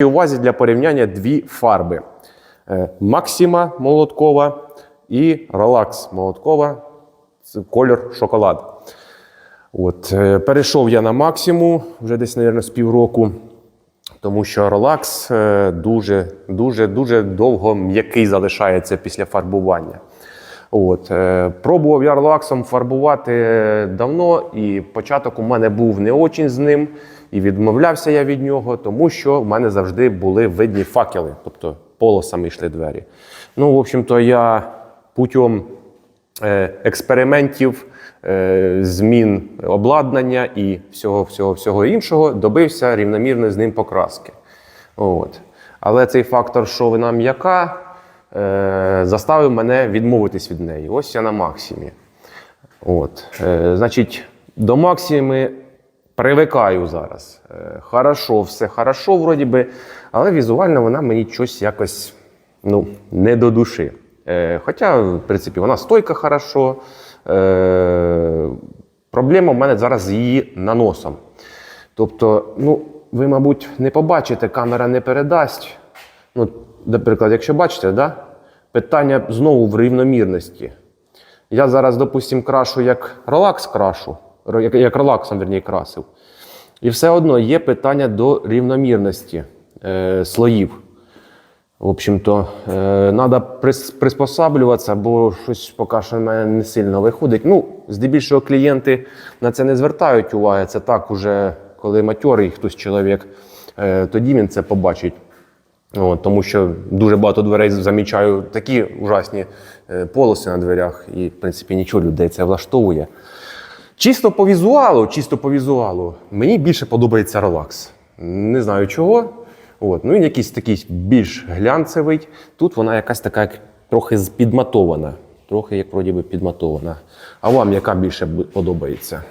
І увазі для порівняння дві фарби: Е, Максима молоткова і Релакс молоткова. Кольор шоколад. От, е, перейшов я на максимум вже десь, мабуть, з півроку, тому що релакс е, дуже, довго м'який залишається після фарбування. От, е, пробував я релаксом фарбувати давно, і початок у мене був не очень з ним, і відмовлявся я від нього, тому що в мене завжди були видні факели, тобто полосами йшли двері. Ну, в общем-то, я путем е, експериментів, е, змін обладнання і всього, всього, всього іншого добився рівномірної з ним покраски. От. Але цей фактор, що вона м'яка, е, заставив мене відмовитись від неї. Ось я на максимі. От. Значить, до максими привикаю зараз. Е, хорошо, все хорошо, вроді би, але візуально вона мені щось якось ну, не до душі. Е, хоча, в принципі, вона стойка хорошо. Е, проблема в мене зараз з її наносом. Тобто, ну, ви, мабуть, не побачите, камера не передасть. Ну, наприклад, якщо бачите, да? питання знову в рівномірності. Я зараз, допустимо, крашу як релакс крашу, як, як релаксом, верні, красив. І все одно є питання до рівномірності е, слоїв. В общем-то, е, треба приспосаблюватися, бо щось поки що в мене не сильно виходить. Ну, здебільшого клієнти на це не звертають уваги. Це так, уже коли матьорий хтось чоловік, е, тоді він це побачить. От, тому що дуже багато дверей замічаю такі ужасні е, полоси на дверях, і, в принципі, нічого людей це влаштовує. Чисто по візуалу, чисто по візуалу, мені більше подобається релакс. Не знаю чого. От. Ну, він якийсь такий більш глянцевий. Тут вона якась така як трохи підматована. Трохи, як вроді би, підматована. А вам яка більше подобається?